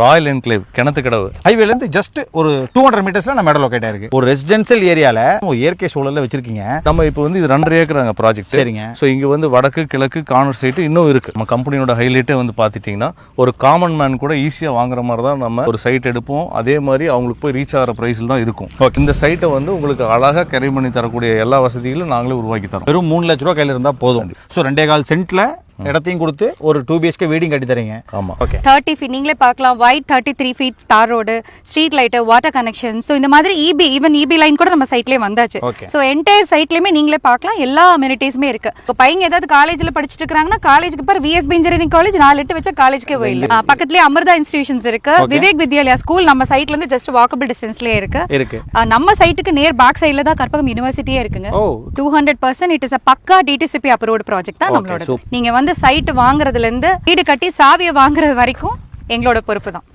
Royal enclave கிணத்து கடவு. ஹைவேல இருந்து ஜஸ்ட் ஒரு டூ ஹண்ட்ரட் மீட்டர்ஸ்ல நம்ம இடம் லொக்கேட் ஆயிருக்கு. ஒரு ரெசிடென்சியல் ஏரியால இயற்கை சூழல்ல வச்சிருக்கீங்க. நம்ம இப்போ வந்து இது ரெண்டரை ஏக்கராங்க ப்ராஜெக்ட் சரிங்க. ஸோ இங்க வந்து வடக்கு கிழக்கு கார்னர் சைட்டு இன்னும் இருக்கு. நம்ம கம்பெனியோட ஹைலைட்டே வந்து பார்த்துட்டிங்கன்னா ஒரு காமன் மேன் கூட ஈஸியாக வாங்குற மாதிரி தான் நம்ம ஒரு சைட் எடுப்போம். அதே மாதிரி அவங்களுக்கு போய் ரீச் ஆகிற ப்ரைஸில் தான் இருக்கும். இந்த சைட்டை வந்து உங்களுக்கு அழகாக கரை பண்ணி தரக்கூடிய எல்லா வசதிகளும் நாங்களே உருவாக்கி தரோம். வெறும் மூணு லட்ச ரூபா கையில இருந்தா போதும். ஸோ ரெண்டே கால் சென்ட்ல இடத்தையும் கொடுத்து ஒரு டூ பிஹெச்கே வீடிங் கட்டி தரீங்க. ஆமா. ஓகே தேர்ட்டி ஃபீட் நீங்களே பார்க்கலாம். ஒயிட் தேர்ட்டி த்ரீ ஃபீட் தார் road street light water connection so இந்த மாதிரி இபி ஈவன் இபி லைன் கூட நம்ம சைட்லேயே வந்தாச்சு. Okay. ஸோ என்டையர் சைட்லேயுமே நீங்களே பார்க்கலாம். எல்லா அம்யூனிட்டிஸுமே இருக்கு. ஸோ பையங்க ஏதாவது காலேஜில் படிச்சுட்டு இருக்காங்கன்னா காலேஜுக்கு பேர் விஎஸ்பி இன்ஜினியரிங் காலேஜ் நாலு எட்டு வச்சா காலேஜ்க்கே போயிடலாம். பக்கத்துலேயே அமிர்தா இன்ஸ்டிடியூஷன்ஸ் இருக்கு. விவேக் வித்யாலயா ஸ்கூல் நம்ம சைட்ல இருந்து ஜஸ்ட் வாக்கபிள் டிஸ்டன்ஸ்லேயே இருக்கு. இருக்கு. நம்ம சைட்டுக்கு நேர் பேக் சைடில் தான் கற்பகம் யூனிவர்சிட்டியே இருக்குங்க. Two hundred percent it is a பக்கா டிடிசிபி அப்ரூவ்டு ப்ராஜெக்ட் தான் நம்மளோட. நீங்க வந்து சைட் வாங்குறதுல இருந்து வீடு கட்டி சாவியை வாங்குறது வரைக்கும் எங்களோட பொறுப்பு தான்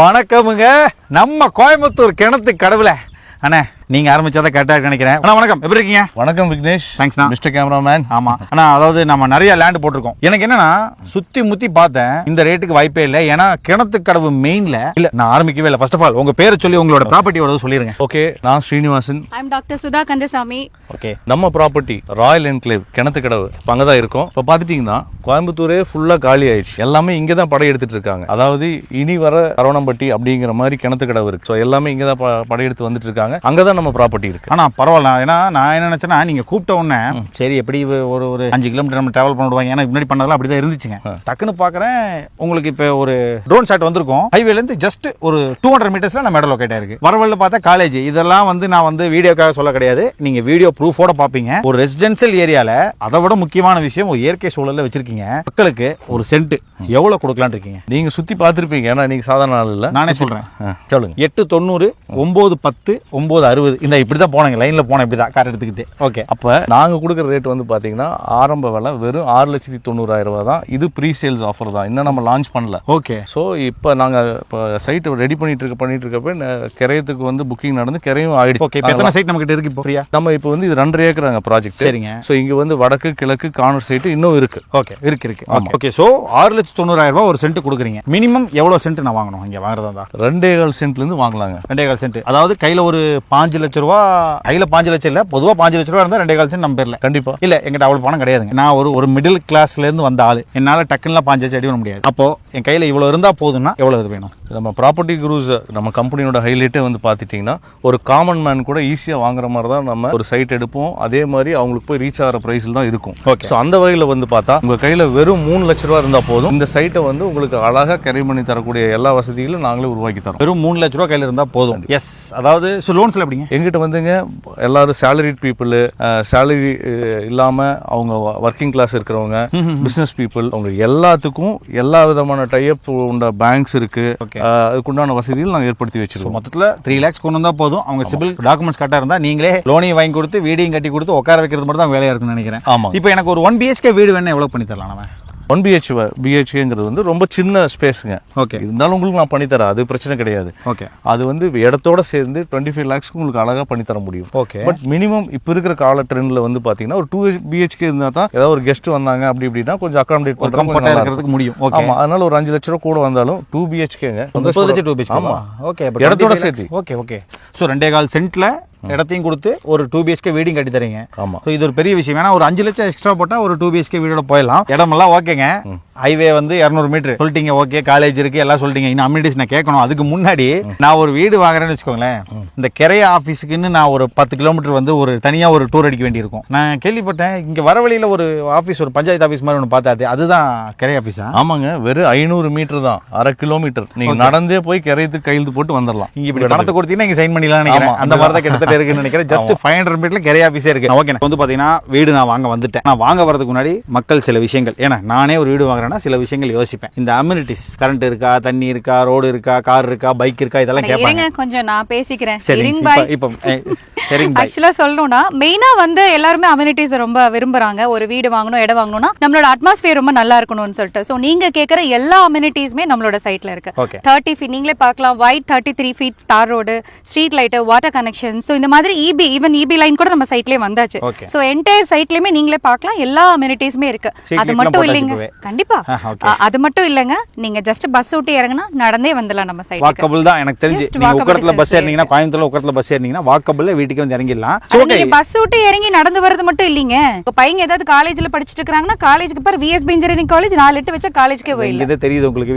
வணக்கமுங்க. நம்ம கோயம்புத்தூர் கிணத்து கடவுளை. அண்ணே நீங்க ஆரம்பிச்சாதான் கரெக்டா இருக்கு நினைக்கிறேன். அண்ணா வணக்கம். எப்படி இருக்கீங்க? வணக்கம் விக்னேஷ். தேங்க்ஸ்ண்ணா மிஸ்டர் கேமராமேன் ஆமா. ஆனா அதாவது நம்ம நிறைய லேண்ட் போட்டிருக்கோம். எனக்கு என்னன்னா சுத்தி முத்தி பார்த்தேன். இந்த ரேட்டுக்கு வாய்ப்பே இல்லை. ஏன்னா கிணத்து கடவு மெயின்ல இல்ல நான் ஆரம்பிக்கவே இல்லை. ஃபர்ஸ்ட் ஆஃப் ஆல் உங்க பேரை சொல்லி உங்களோட ப்ராப்பர்ட்டியோட சொல்லிருங்க. ஓகே நான் Srinivasan. I'm doctor Sudha Kandasamy. Okay நம்ம property royal enclave Kinathukadavu இப்போ அங்கே தான் இருக்கோம். இப்போ பார்த்துட்டிங்கன்னா கோயம்புத்தூரே ஃபுல்லாக காலி ஆயிடுச்சு. எல்லாமே இங்கே தான் படையெடுத்துட்டு இருக்காங்க. அதாவது இனி வர அரவணம்பட்டி அப்படிங்கிற மாதிரி கிணத்து கடவு இருக்கு. ஸோ எல்லாமே இங்கே தான் படையெடுத்து வந்துட்டு இருக்காங்க. அங்கே தான் நம்ம ப்ராப்பர்ட்டி இருக்கு. ஆனா பரவாயில்ல. ஏன்னா நான் என்ன நினைச்சேன்னா நீங்க கூப்பிட்ட உடனே சரி எப்படி ஒரு ஒரு அஞ்சு கிலோமீட்டர் நம்ம டிராவல் பண்ணிடுவாங்க ஏன்னா முன்னாடி பண்ணதெல்லாம் அப்படிதான் இருந்துச்சுங்க. டக்குன்னு பாக்குறேன் உங்களுக்கு இப்போ ஒரு ட்ரோன் ஷாட் வந்திருக்கும். ஹைவேல இருந்து ஜஸ்ட் ஒரு டூ ஹண்ட்ரட் மீட்டர்ஸ்ல நம்ம இடம் லொக்கேட் ஆயிருக்கு. வரவழில பார்த்தா காலேஜ் இதெல்லாம் வந்து நான் வந்து வீடியோக்காக சொல்ல கிடையாது. நீங்க வீடியோ ப்ரூஃபோட பாப்பீங்க ஒரு ரெசிடென்சியல் ஏரியால அதை விட முக்கியமான விஷயம் ஒரு இயற்கை சூழல்ல வச்சிருக்கீங்க. மக்களுக்கு ஒரு சென்ட் எவ்வளவு கொடுக்கலாம்னு இருக்கீங்க? நீங்கள் சுற்றி பார்த்துருப்பீங்க. ஏன்னா நீங்கள் சாதாரண ஆள் இல்லை. நானே சொல்றேன். சொல்லுங்க. எட்டு தொண்ணூறு ஒன்பது பத்து ஒன்பது அறுபது. இந்த இப்படி தான் போனேங்க லைன்ல போனேன் இப்படி தான் கார் எடுத்துக்கிட்டு. ஓகே அப்போ நாங்கள் கொடுக்குற ரேட் வந்து பார்த்தீங்கன்னா ஆரம்ப விலை வெறும் ஆறு லட்சத்தி தொண்ணூறாயிரம் ரூபா தான் இது ப்ரீ சேல்ஸ் ஆஃபர் தான். இன்னும் நம்ம லான்ச் பண்ணல. ஓகே ஸோ இப்போ நாங்கள் இப்போ சைட்டு ரெடி பண்ணிட்டு இருக்க பண்ணிட்டு இருக்கப்ப கிரையத்துக்கு வந்து புக்கிங் நடந்து கிரையும் ஓகே இப்போ ஆயிடுச்சு எத்தனை சைட் நம்மகிட்ட இருக்கு இப்போ நம்ம இப்போ வந்து இது ரெண்டரை ஏக்கராங்க ப்ராஜெக்ட் சரிங்க. ஸோ இங்கே வந்து வடக்கு கிழக்கு கார்னர் சைட்டு இன்னும் இருக்கு. ஓகே இருக்கு இருக்கு. ஓகே ஸோ ஆறு லட்சத்தி தொண்ணூறாயிரம் ரூபாய் ஒரு சென்ட் கொடுக்குறீங்க. மினிமம் எவ்வளோ சென்ட் நான் வாங்கணும்? இங்கே வாங்குறதா ரெண்டே கால் சென்ட்லேருந்து வாங்கலாங்க. ரெண்டே கால் சென்ட் அதாவது கையில் ஒரு பாஞ்சு லட்ச ரூபா கையில் பாஞ்சு லட்சம் இல்லை பொதுவாக பாஞ்சு லட்ச ரூபா இருந்தால் ரெண்டே கால் சென்ட் நம்ம பேரில். கண்டிப்பா. இல்ல எங்கிட்ட அவ்வளவு பணம் கிடையாதுங்க. நான் ஒரு ஒரு மிடில் கிளாஸ்ல இருந்து வந்த ஆளு. என்னால டக்குன்னு பாஞ்சு வச்சு அடி பண்ண முடியாது. அப்போ என் கையில இவ்வளவு இருந்தா போதும்னா எவ்வளவு இது வேணும்? நம்ம ப்ராப்பர்ட்டி குரூஸ் நம்ம கம்பெனியோட ஹைலைட்டே வந்து பார்த்துட்டிங்கன்னா ஒரு காமன் மேன் கூட ஈஸியாக வாங்குற மாதிரி தான் நம்ம ஒரு சைட் எடுப்போம். அதே மாதிரி அவங்களுக்கு போய் ரீச் ஆகிற ப்ரைஸில் தான் இருக்கும். Okay. ஸோ அந்த வகையில் வந்து பார்த்தா உங்கள் கையில் வெறும் மூணு லட்ச ரூபா இருந்தால் போதும். இந்த சைட்டை வந்து உங்களுக்கு அழகாக கரை பண்ணி தரக்கூடிய எல்லா வசதிகளும் நாங்களே உருவாக்கி தரோம். வெறும் மூணு லட்ச ரூபா கையில இருந்தா போதும். எஸ் அதாவது ஸோ லோன்ஸ்ல எப்படிங்க? எங்கிட்ட வந்துங்க எல்லாரும் சேலரிட் பீப்புள் சேலரி இல்லாமல் அவங்க ஒர்க்கிங் கிளாஸ் இருக்கிறவங்க பிஸ்னஸ் பீப்புள் அவங்க எல்லாத்துக்கும் எல்லா விதமான டைப் உண்ட பேங்க்ஸ் இருக்கு. Okay. அஹ், அதுக்குண்டான வசதிகள் நாங்கள் ஏற்படுத்தி வச்சிருக்கோம். மொத்தத்தில் த்ரீ லேக்ஸ் கொண்டு வந்தா போதும். அவங்க சிபில் டாக்குமெண்ட்ஸ் கரெக்டாக இருந்தால் நீங்களே லோனையும் வாங்கி கொடுத்து வீடையும் கட்டி கொடுத்து உட்கார வைக்கிறது மட்டும் தான் வேலையாக இருக்குன்னு நினைக்கிறேன். ஆமாங்க. இப்போ எனக்கு ஒரு ஒன் பிஹெச்கே வீடு வேணும் எவ்வளோ பண்ணி தரலாம் நம்ம? ஒன் பிஹெச் பிஹெச்கேங்கிறது வந்து ரொம்ப சின்ன ஸ்பேஸுங்க ஓகே இருந்தாலும் உங்களுக்கு நான் பண்ணித்தரேன் அது பிரச்சனை கிடையாது. ஓகே அது வந்து இடத்தோட சேர்ந்து டுவெண்ட்டி ஃபைவ் லேக்ஸ்க்கு உங்களுக்கு அழகாக பண்ணித்தர முடியும். ஓகே பட் மினிமம் இப்போ இருக்கிற கால ட்ரெண்டில் வந்து பார்த்தீங்கன்னா ஒரு டூ பிஹெச்கே இருந்தால் தான் ஏதாவது ஒரு கெஸ்ட் வந்தாங்க அப்படி இப்படின்னா கொஞ்சம் ஒரு கம்ஃபர்ட்டாக இருக்கிறதுக்கு முடியும். ஓகே ஆமா அதனால ஒரு அஞ்சு லட்ச ரூபா கூட வந்தாலும் டூ பிஹெச்கேங்க முப்பது லட்சம் டூ பிஹெச்கே ஆமா. ஓகே இடத்தோட சேர்த்து. ஓகே ஓகே ஸோ ரெண்டே கால் சென்ட்ல இடத்தையும் கொடுத்து ஒரு டூ பிஹெச்கே வீடும் கட்டி தரீங்க. ஆமா. ஸோ இது ஒரு பெரிய விஷயம். ஏன்னா ஒரு அஞ்சு லட்சம் எக்ஸ்ட்ரா போட்டால் ஒரு டூ பிஹெச்கே வீடோட போயிடலாம். இடமெல்லாம் ஓகேங்க. ஹைவே வந்து இரநூறு மீட்டர் சொல்லிட்டீங்க ஓகே காலேஜ் இருக்கு எல்லாம் சொல்லிட்டீங்க. இன்னும் அம்யூனிட்டிஸ் நான் கேட்கணும். அதுக்கு முன்னாடி நான் ஒரு வீடு வாங்குறேன்னு வச்சுக்கோங்களேன். இந்த கிரைய ஆஃபீஸுக்குன்னு நான் ஒரு பத்து கிலோமீட்டர் வந்து ஒரு தனியாக ஒரு டூர் அடிக்க வேண்டியிருக்கும். நான் கேள்விப்பட்டேன் இங்கே வர வழியில் ஒரு ஆஃபீஸ் ஒரு பஞ்சாயத்து ஆஃபீஸ் மாதிரி ஒன்று பார்த்தாது. அதுதான் கிரைய ஆஃபீஸா ஆமாங்க. வெறும் ஐநூறு மீட்டர் தான். அரை கிலோமீட்டர் நீங்க நடந்தே போய் கரையத்துக்கு கையெழுத்து போட்டு வந்துடலாம் இங்க இப்படி பணத்தை கொடுத்தீங்கன்னா இங்க சைன் பண்ணிடலாம் அந்த மாதிரி தான் கிட்டத்தட்ட இருக்குன்னு நினைக்கிறேன். ஜஸ்ட் ஃபைவ் ஹண்ட்ரட் மீட்டர்ல கெரிய ஆஃபீஸே இருக்கு. ஓகே வந்து பாத்தீங்கன்னா வீடு நான் வாங்க வந்துட்டேன். நான் வாங்க வரதுக்கு முன்னாடி மக்கள் சில விஷயங்கள். ஏன்னா நானே ஒரு வீடு வாங்குறேன்னா சில விஷயங்கள் யோசிப்பேன். இந்த அம்யூனிட்டிஸ் கரண்ட் இருக்கா தண்ணி இருக்கா ரோடு இருக்கா கார் இருக்கா பைக் இருக்கா இதெல்லாம் கேட்பாங்க. கொஞ்சம் நான் பேசிக்கிறேன். இப்போ சரிங்க ஆக்சுவலா சொல்லணும்னா மெயினா வந்து எல்லாருமே அம்யூனிட்டிஸ் ரொம்ப விரும்புறாங்க. ஒரு வீடு வாங்கணும் இடம் வாங்கணும்னா நம்மளோட அட்மாஸ்பியர் ரொம்ப நல்லா இருக்கணும்னு சொல்லிட்டு. சோ நீங்க கேக்குற எல்லா அம்யூனிட்டிஸுமே நம்மளோட சைட்ல இருக்கு. தேர்ட்டி ஃபீட் நீங்களே பார்க்கலாம். ஒயிட் தேர்ட்டி த்ரீ ஃபீட் தார் road street light water connection so இந்த மாதிரி இபி ஈவன் இபி லைன் கூட நம்ம சைட்லயே வந்தாச்சு. சோ என்டையர் சைட்லயுமே நீங்களே பார்க்கலாம். எல்லா அமெனிட்டிஸுமே இருக்கு. அது மட்டும் இல்லைங்க. கண்டிப்பா. அது மட்டும் இல்லைங்க. நீங்க ஜஸ்ட் பஸ் விட்டு இறங்குனா நடந்தே வந்துடலாம் நம்ம சைட்டுக்கு வாக்கபிள் தான். எனக்கு தெரிஞ்சு. நீங்க உக்கடத்துல பஸ் ஏறினீங்கன்னா கோயம்புத்தூர்ல உக்கடத்துல பஸ் ஏறினீங்கன்னா வாக்கபிள்ல வீட்டுக்கு வந்து இறங்கிடலாம். நீங்க பஸ் விட்டு இறங்கி நடந்து வர்றது மட்டும் இல்லீங்க. இப்ப பையங்க ஏதாவது காலேஜ்ல படிச்சிட்டு இருக்காங்கன்னா காலேஜுக்கு பேர் விஎஸ்பி இன்ஜினியரிங் காலேஜ் நாலு எட்டு வச்சா காலேஜ்க்கே போயிடலாம். இங்கே தெரியுது உங்களுக்கு.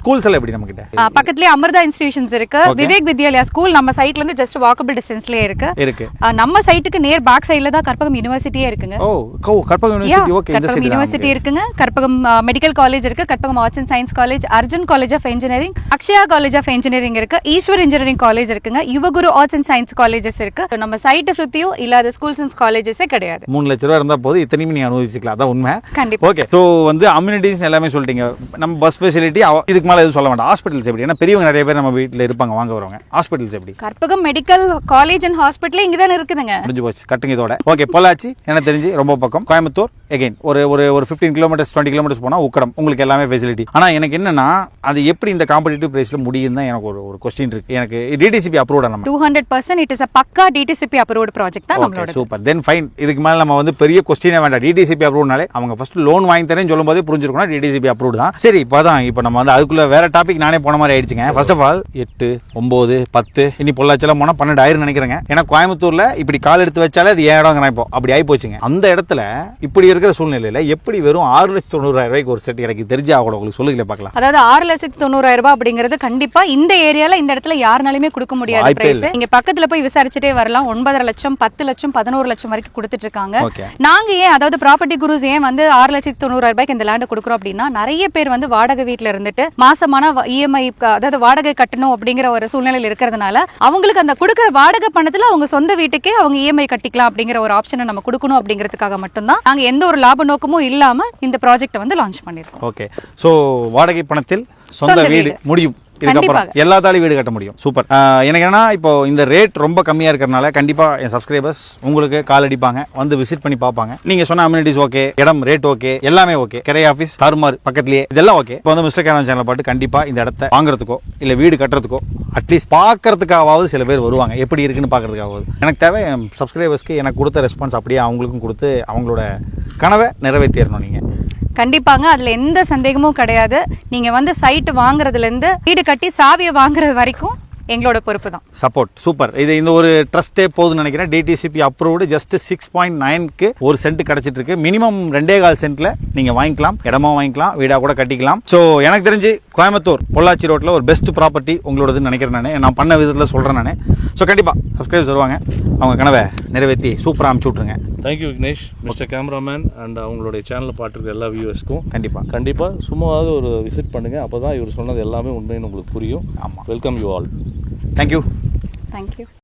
ஸ்கூல்ஸ் எல்லாம் எப்படி நம்ம கிட்ட பக்கத்துலயே அமிர்தா இன்ஸ்டிடியூஷன்ஸ் இருக்கு. விவேக் வித்யாலயா ஸ்கூல் நம்ம சைட்ல இருந்து ஜஸ்ட் வாக்கபிள் டிஸ்டன்ஸ்லயே இருக்கு. இருக்கு. நம்ம சைட்டுக்கு நேர் பேக் சைடுல தான் கற்பகம் யூனிவர்சிட்டியே இருக்குங்க. ஓ கோ கற்பகம் யூனிவர்சிட்டி ஓகே இந்த கற்பகம் சைடு யூனிவர்சிட்டி இருக்குங்க. கற்பகம் மெடிக்கல் காலேஜ் இருக்கு Karpagam arts and science college Arjun college of engineering Akshaya college of engineering இருக்கு ஈஸ்வர் இன்ஜினியரிங் காலேஜ் இருக்குங்க Yuvaguru arts and science colleges இருக்கு. நம்ம சைட்டை சுத்தியும் இல்லாத ஸ்கூல்ஸ் அண்ட் காலேஜஸே கிடையாது. மூணு லட்ச ரூபா இருந்தா போது இத்தனையுமே நீங்க அனுபவிச்சுக்கலாம். அதான் உண்மை. கண்டிப்பா. ஓகே ஸோ வந்து அம்யூனிட்டிஸ் எல்லாமே சொல்லிட்டீங்க. நம்ம பஸ் ஃபெசிலிட்டி இதுக்கு மேலே எதுவும் சொல்ல வேண்டாம். ஹாஸ்பிட்டல்ஸ் எப்படி? ஏன்னா பெரியவங்க நிறைய பேர் நம்ம வீட்டில் இருப்பாங்க வாங்க வரவங்க. ஹாஸ்பிட்டல்ஸ் எப்படி? Karpagam medical college and hospital இங்க தானே இருக்குதுங்க. முடிஞ்சு போச்சு. கட்டுங்க இதோட. ஓகே பொள்ளாச்சி எனக்கு தெரிஞ்சு ரொம்ப பக்கம். கோயம்புத்தூர் எகைன் ஒரு ஒரு ஒரு ஃபிஃப்டீன் கிலோமீட்டர்ஸ் டுவெண்ட்டி கிலோமீட்டர்ஸ் போனால் உக்கடம் உங்களுக்கு எல்லாமே ஃபெசிலிட்டி ஆனால் எனக்கு என்னன்னா அது எப்படி இந்த காம்படிட்டிவ் ப்ரைஸில் முடியும் தான் எனக்கு ஒரு ஒரு கொஸ்டின் இருக்கு. எனக்கு டிடிசிபி அப்ரூவ்டா நம்ம. Two hundred percent it is a பக்கா டிடிசிபி அப்ரூவ்டு ப்ராஜெக்ட் தான் நம்மளோட சூப்பர் தென் ஃபைன் இதுக்கு மேலே நம்ம வந்து பெரிய கொஸ்டினே வேண்டாம். டிடிசிபி அப்ரூவ்னாலே அவங்க ஃபர்ஸ்ட் லோன் வாங்கி தரேன்னு சொல்லும்போதே புரிஞ்சிருக்கணும் டிடிசிபி அப்ரூவ் தான். சரி இப்போ தான் இப்போ நம்ம வந்து அதுக்குள்ள வேற டாபிக் நானே போன மாதிரி ஆயிடுச்சுங்க. ஃபர்ஸ்ட் ஆஃப் ஆல் எட்டு ஒம்பது பத்து இனி பொள்ளாச்சிலாம் போனால் பன்னெண்டு ஆயிரம் நினைக்கிறேங்க. ஏன்னா கோயம்புத்தூர்ல இப்படி கால் எடுத்து வச்சாலே அது ஏன் இடங்க இப்போ. அப்படி ஆகி போச்சுங்க அந்த இடத்துல இப்படி இருக்கிற சூழ்நிலையில எப்படி வெறும் ஆறு லட்சத்தி தொண்ணூறாயிரம் ரூபாய்க்கு ஒரு செட் எனக்கு தெரிஞ்சு ஆகணும்? உங்களுக்கு சொல்லுங்களே பார்க்கலாம். அதாவது ஆறு லட்சத்தி தொண்ணூறாயிரம் ரூபாய் அப்படிங்கிறது கண்டிப்பா இந்த ஏரியால இந்த இடத்துல யாருனாலுமே கொடுக்க முடியாத வாய்ப்பே பிரைஸ் நீங்க பக்கத்துல போய் விசாரிச்சுட்டே வரலாம். ஒன்பதரை லட்சம் பத்து லட்சம் பதினோரு லட்சம் வரைக்கும் கொடுத்துட்டு இருக்காங்க. ஓகே. நாங்க ஏன் அதாவது ப்ராப்பர்ட்டி குரூஸ் ஏன் வந்து ஆறு லட்சத்தி தொண்ணூறாயிரம் ரூபாய்க்கு இந்த லேண்ட் கொடுக்குறோம் அப்படின்னா நிறைய பேர் வந்து வாடகை வீட்ல இருந்துட்டு மாசமான இஎம்ஐ அதாவது வாடகை கட்டணும் அப்படிங்கிற ஒரு சூழ்நிலையில் இருக்கிறதுனால அவங்களுக்கு அந்த கொடுக்குற வாடகை பணத்துல அவங்க சொந்த வீட்டுக்கே அவங்க இஎம்ஐ கட்டிக்கலாம் அப்படிங்கிற ஒரு ஆப்ஷனை நம்ம கொடுக்கணும் அப்படிங்கிறதுக்காக மட்டும்தான். நாங்க எந்த ஒரு லாப நோக்கமும் இல்லாம இந்த ப்ராஜெக்ட் வந்து லான்ச் பண்ணிருக்கோம். ஓகே ஸோ வாடகை பணத்தில் சொந்த வீடு. முடியும். இதுக்கப்புறம் எல்லாத்தாலையும் வீடு கட்ட முடியும். சூப்பர். எனக்கு என்னன்னா இப்போ இந்த ரேட் ரொம்ப கம்மியாக இருக்கிறனால கண்டிப்பாக என் சப்ஸ்கிரைபர்ஸ் உங்களுக்கு கால் அடிப்பாங்க வந்து விசிட் பண்ணி பார்ப்பாங்க. நீங்கள் சொன்ன அம்யூனிட்டிஸ் ஓகே இடம் ரேட் ஓகே எல்லாமே ஓகே கிரை ஆஃபீஸ் தார்மார் பக்கத்துலேயே இதெல்லாம் ஓகே இப்போ வந்து மிஸ்டர் கேரன் சேனல் பாட்டு கண்டிப்பாக இந்த இடத்த வாங்குறதுக்கோ இல்லை வீடு கட்டுறதுக்கோ அட்லீஸ்ட் பார்க்கறதுக்காவது சில பேர் வருவாங்க. எப்படி இருக்குன்னு பார்க்கறதுக்காவது எனக்கு தேவை என் சப்ஸ்கிரைபர்ஸ்க்கு எனக்கு கொடுத்த ரெஸ்பான்ஸ் அப்படியே அவங்களுக்கும் கொடுத்து அவங்களோட கனவை நிறைவேற்றிடணும் நீங்கள் கண்டிப்பாங்க அதில் எந்த சந்தேகமும் கிடையாது. நீங்கள் வந்து சைட் வாங்குறதுலேருந்து வீடு கட்டி சாவியை வாங்குறது வரைக்கும் எங்களோட பொறுப்பு தான். சப்போர்ட் சூப்பர் இது இந்த ஒரு ட்ரஸ்ட்டே போதும்னு நினைக்கிறேன். DTCP approved just six point நைனுக்கு ஒரு சென்ட் கிடைச்சிட்டு இருக்கு மினிமம் ரெண்டே கால் சென்ட்ல நீங்க வாங்கிக்கலாம் இடமா வாங்கிக்கலாம் வீடா கூட கட்டிக்கலாம். ஸோ எனக்கு தெரிஞ்சு கோயம்புத்தூர் பொள்ளாச்சி ரோட்ல ஒரு பெஸ்ட் ப்ராப்பர்ட்டி உங்களோடதுன்னு நினைக்கிறேன் நான். நான் பண்ண விதத்தில் சொல்றேன் நான். ஸோ கண்டிப்பா சப்ஸ்கிரைபர்ஸ் வருவாங்க. அவங்க கனவை நிறைவேற்றி சூப்பராக அமுச்சு விட்ருங்க thank you Vignesh mister cameraman and அவங்களுடைய சேனலை பார்த்துருக்க எல்லா வியூவர்ஸ்க்கும் கண்டிப்பா. கண்டிப்பாக சும்மாவது ஒரு விசிட் பண்ணுங்க. அப்போ தான் இவர் சொன்னது எல்லாமே உண்மைன்னு உங்களுக்கு புரியும். ஆமாம் welcome you all thank you thank you